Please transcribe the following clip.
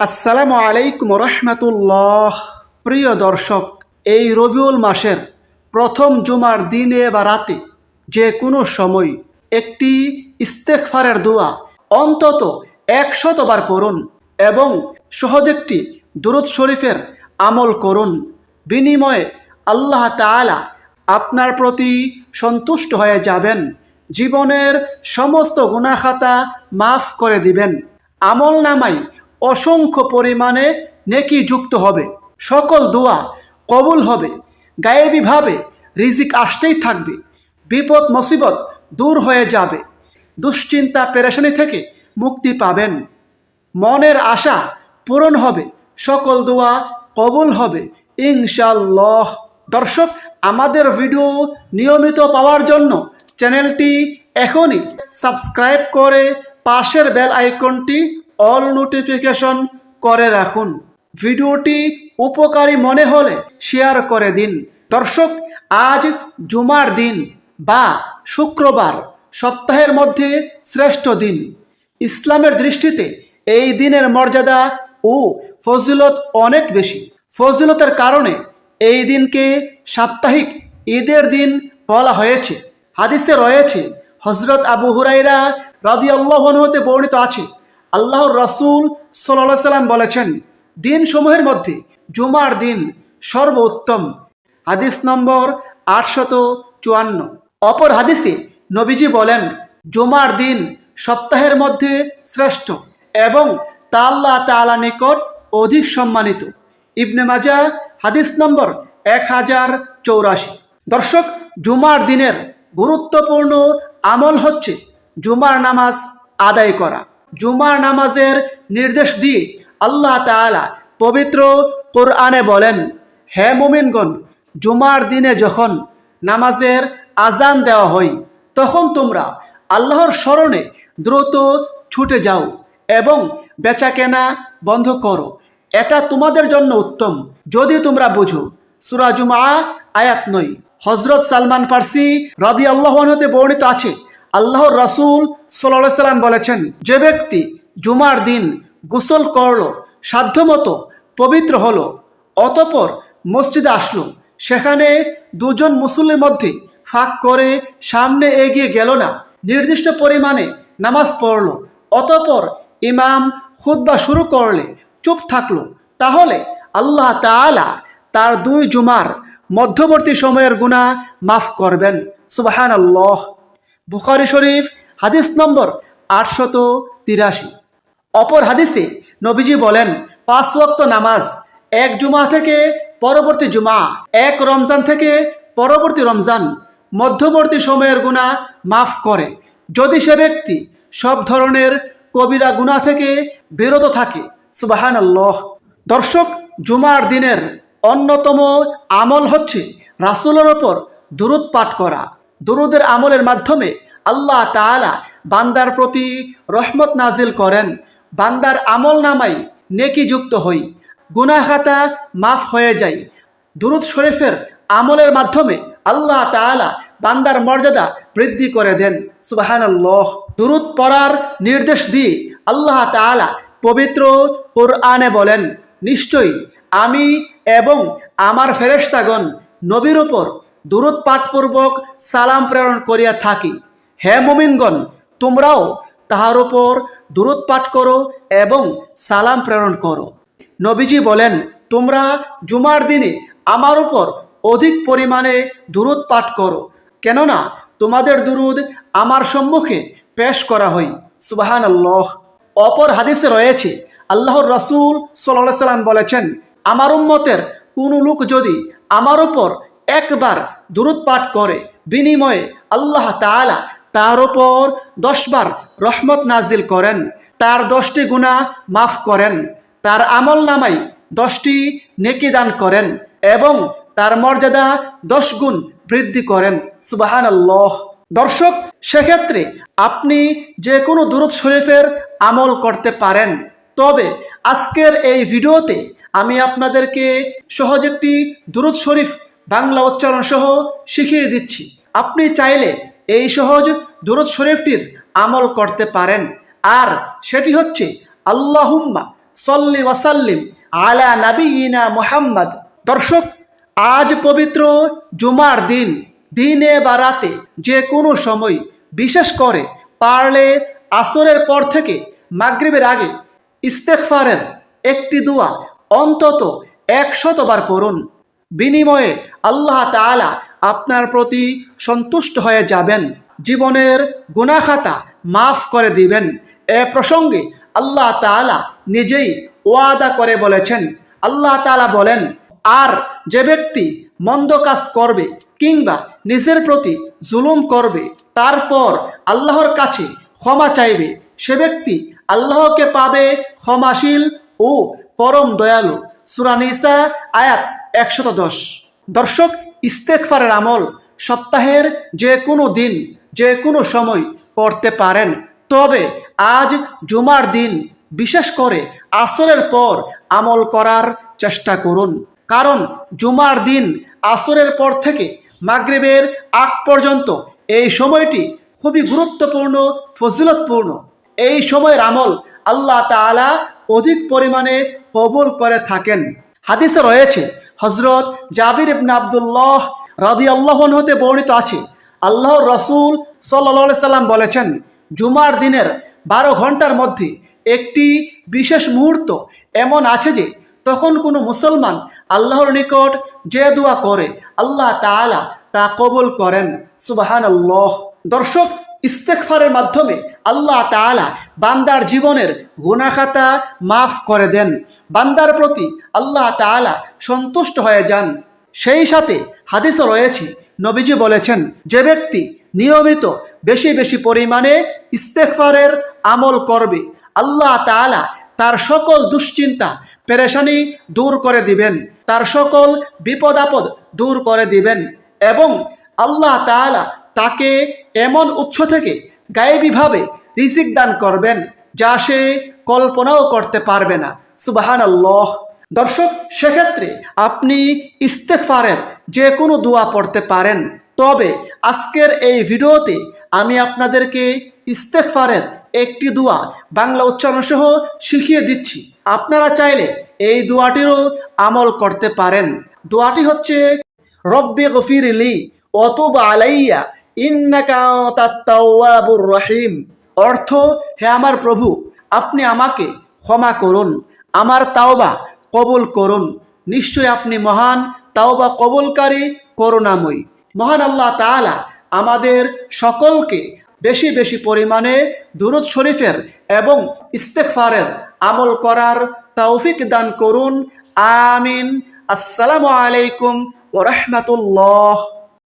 আসসালামু আলাইকুম রহমতুল্লাহ। প্রিয় দর্শক, এই রবিউল মাসের প্রথম জুমার দিনে বা রাতে যে কোনো সময় একটি ইস্তেকফারের দোয়া অন্তত একশতবার পড়ুন এবং সহজ একটি দুরুদ শরীফের আমল করুন। বিনিময়ে আল্লাহ তাআলা আপনার প্রতি সন্তুষ্ট হয়ে যাবেন, জীবনের সমস্ত গুনাখাতা মাফ করে দিবেন। আমল নামাই অসংখ্য পরিমাণে নেকি যুক্ত হবে। সকল দোয়া কবুল হবে। গায়েবীভাবে রিজিক আসতেই থাকবে। বিপদ, মুসিবত দূর হয়ে যাবে। দুশ্চিন্তা, পেরেশানি থেকে মুক্তি পাবেন। মনের আশা পূরণ হবে। সকল দোয়া কবুল হবে। ইনশাল্লাহ দর্শক, আমাদের ভিডিও নিয়মিত পাওয়ার জন্য চ্যানেলটি এখনই সাবস্ক্রাইব করে পাশের বেল আইকনটি অল নোটিফিকেশন করে রাখুন। ভিডিওটি উপকারী মনে হলে শেয়ার করে দিন। দর্শক, আজ জুমার দিন বা শুক্রবার, সপ্তাহের মধ্যে শ্রেষ্ঠ দিন। ইসলামের দৃষ্টিতে এই দিনের মর্যাদা ও ফজিলত অনেক বেশি। ফজিলতের কারণে এই দিনকে সাপ্তাহিক ঈদের দিন বলা হয়েছে। হাদিসে রয়েছে হজরত আবু হুরাইরা রাদিয়াল্লাহু আনহু হতে বর্ণিত আছে আল্লাহর রাসূল সাল্লাল্লাহু সাল্লাম বলেছেন দিন সমূহের মধ্যে জুমার দিন সর্বোত্তম। হাদিস নম্বর আটশত চুয়ান্ন। অপর হাদিসে নবীজি বলেন, জুমার দিন সপ্তাহের মধ্যে শ্রেষ্ঠ এবং তা আল্লাহ তাআলা নিকট অধিক সম্মানিত। ইবনে মাজা হাদিস নম্বর এক হাজার চৌরাশি। দর্শক, জুমার দিনের গুরুত্বপূর্ণ আমল হচ্ছে জুমার নামাজ আদায় করা। জুমার নামাজের নির্দেশ দিয়ে আল্লাহ তাআলা পবিত্র কোরআনে বলেন, হে মুমিনগণ, জুমার দিনে যখন নামাজের আজান দেওয়া হয়, তখন তোমরা আল্লাহর স্মরণে দ্রুত ছুটে যাও এবং বেচা কেনা বন্ধ করো। এটা তোমাদের জন্য উত্তম। যদি তোমরা বুঝো সুরাজুমা আয়াত নই হজরত সালমান ফার্সি রাদি আল্লাহতে বর্ণিত আছে আল্লাহর রাসূল সাল্লাহ সাল্লাম বলেছেন, যে ব্যক্তি জুমার দিন গোসল করল, সাধ্যমতো পবিত্র হলো, অতপর মসজিদে আসলো, সেখানে দুজন মুসল্লির মধ্যে ফাঁক করে সামনে এগিয়ে গেল না, নির্দিষ্ট পরিমাণে নামাজ পড়ল, অতপর ইমাম খুতবা শুরু করলে চুপ থাকল, তাহলে আল্লাহ তাআলা তার দুই জুমার মধ্যবর্তী সময়ের গুণা মাফ করবেন। সুবাহান আল্লাহ বুখারি শরীফ, হাদিস নম্বর আটশত তিরাশি। অপর হাদিসে নবীজি বলেন, পাঁচ ওয়াক্ত নামাজ এক জুমা থেকে পরবর্তী জুমা, এক রমজান থেকে পরবর্তী রমজান, মধ্যবর্তী সময়ের গুণা মাফ করে। যদি সে ব্যক্তি সব ধরনের কবিরা গুণা থেকে বিরত থাকে সুবাহান আল্লাহ দর্শক, জুমার দিনের অন্যতম আমল হচ্ছে রাসুলের ওপর দুরুদ পাঠ করা। দুরুদের আমলের মাধ্যমে আল্লাহ তাআলা বান্দার প্রতি রহমত নাজিল করেন। বান্দার আমল নামাই নেকি যুক্ত হই গুনাহাতা মাফ হয়ে যায়। দুরুদ শরীফের আমলের মাধ্যমে আল্লাহ তাআলা বান্দার মর্যাদা বৃদ্ধি করে দেন। সুবাহান আল্লাহ দুরুদ পড়ার নির্দেশ দিয়ে আল্লাহ তাআলা পবিত্র কোরআনে বলেন, নিশ্চয়ই আমি এবং আমার ফেরেশতাগণ নবীর ওপর দুরুদ পাঠপূর্বক সালাম প্রেরণ করিয়া থাকি। হে মুমিনগণ, তোমরাও তাহার উপর দুরুদ পাঠ করো এবং সালাম প্রেরণ করো। নবীজি বলেন, তোমরা জুমার দিনে আমার উপর অধিক পরিমাণে দুরুদ পাঠ করো, কেননা তোমাদের দুরুদ আমার সম্মুখে পেশ করা হয়। সুবাহান আল্লাহ অপর হাদিসে রয়েছে, আল্লাহর রসুল সাল্লাহ সাল্লাম বলেছেন, আমার উম্মতের কোন লোক যদি আমার উপর একবার দুরুদ পাঠ করে, বিনিময়ে আল্লাহ তাআলা তার ওপর দশবার রহমত নাজিল করেন, তার দশটি গুণা মাফ করেন, তার আমল নামাই দশটি নেকি দান করেন এবং তার মর্যাদা দশ গুণ বৃদ্ধি করেন। সুবাহান আল্লাহ দর্শক, সেক্ষেত্রে আপনি যে কোনো দুরুদ শরীফের আমল করতে পারেন। তবে আজকের এই ভিডিওতে আমি আপনাদেরকে সহজ একটি দুরুদ শরীফ বাংলা উচ্চারণ সহ শিখিয়ে দিচ্ছি। আপনি চাইলে এই সহজ দুরুদ শরীফটির আমল করতে পারেন। আর সেটি হচ্ছে, আল্লাহুম্মা সল্লি ওয়াসাল্লিম আলা নাবিয়িনা মুহাম্মদ। দর্শক, আজ পবিত্র জুমার দিন। দিনে বা রাতে যে কোনো সময়, বিশেষ করে পারলে আসরের পর থেকে মাগরিবের আগে ইস্তেকফারের একটি দোয়া অন্তত একশতবার পড়ুন। বিনিময়ে আল্লাহ তাআলা আপনার প্রতি সন্তুষ্ট হয়ে যাবেন। জীবনের গুনাখাতা মাফ করে দিবেন। এ প্রসঙ্গে আল্লাহ তাআলা নিজেই ওয়াদা করে বলেছেন। আল্লাহ তাআলা বলেন, আর যে ব্যক্তি মন্দ কাজ করবে কিংবা নিজের প্রতি জুলুম করবে, তারপর আল্লাহর কাছে ক্ষমা চাইবে, সে ব্যক্তি আল্লাহকে পাবে ক্ষমাশীল ও পরম দয়ালু। সুরানিসা আয়াত একশত দশ দর্শক ইস্তেকফারের আমল সপ্তাহের যে কোনো দিন যে কোনো সময় করতে পারেন। তবে আজ জুমার দিন, বিশেষ করে আসরের পর আমল করার চেষ্টা করুন। কারণ জুমার দিন আসরের পর থেকে মাগরিবের আগ পর্যন্ত এই সময়টি খুবই গুরুত্বপূর্ণ, ফজিলতপূর্ণ। এই সময়ের আমল আল্লাহ তাআলা অধিক পরিমাণে কবল করে থাকেন। হাদিসে রয়েছে হজরত জাবির ইবনে আবদুল্লাহ রাদি আল্লাহ হতে বর্ণিত আছে। আল্লাহর রসুল সাল্লা সাল্লাম বলেছেন, জুমার দিনের বারো ঘণ্টার মধ্যে একটি বিশেষ মুহূর্ত এমন আছে যে, তখন কোনো মুসলমান আল্লাহর নিকট যে দোয়া করে, আল্লাহ তাআলা তা কবুল করেন। সুবাহান আল্লাহ দর্শক ইস্তেকফারের মাধ্যমে আল্লাহ তাআলা বান্দার জীবনের গুনাখাতা মাফ করে দেন। বান্দার প্রতি আল্লাহ তাআলা সন্তুষ্ট হয়ে যান। সেই সাথে হাদিসও রয়েছে, নবীজি বলেছেন, যে ব্যক্তি নিয়মিত বেশি বেশি পরিমাণে ইস্তেকফারের আমল করবে, আল্লাহ তাআলা তার সকল দুশ্চিন্তা পেরেশানি দূর করে দিবেন, তার সকল বিপদ আপদ দূর করে দিবেন এবং আল্লাহ তাআলা তাকে এমন উৎস থেকে গায়েবীভাবে রিজিক দান করবেন যা সে কল্পনাও করতে পারবে না। সুবাহান আল্লাহ দর্শক, সেক্ষেত্রে আপনি ইস্তেকফারের যে কোনো দোয়া পড়তে পারেন। তবে আজকের এই ভিডিওতে আমি আপনাদেরকে ইস্তেকফারের একটি দোয়া বাংলা উচ্চারণ সহ শিখিয়ে দিচ্ছি। আপনারা চাইলে এই দোয়াটিরও আমল করতে পারেন। দোয়াটি হচ্ছে, রব্বে গফিরলি অতুব আলাইয়া তাত্তাওয়াবুর রহিম। অর্থ, হে আমার প্রভু, আপনি আমাকে ক্ষমা করুন, আমার তাওবা কবুল করুন। নিশ্চয় আপনি মহান, তাওবা কবুলকারী, করুণাময়ী। মহান আল্লাহ তাআলা আমাদের সকলকে বেশি বেশি পরিমাণে দুরুদ শরীফের এবং ইস্তেকফারের আমল করার তৌফিক দান করুন। আমিন। আসসালামু আলাইকুম ওরহমতুল্লাহ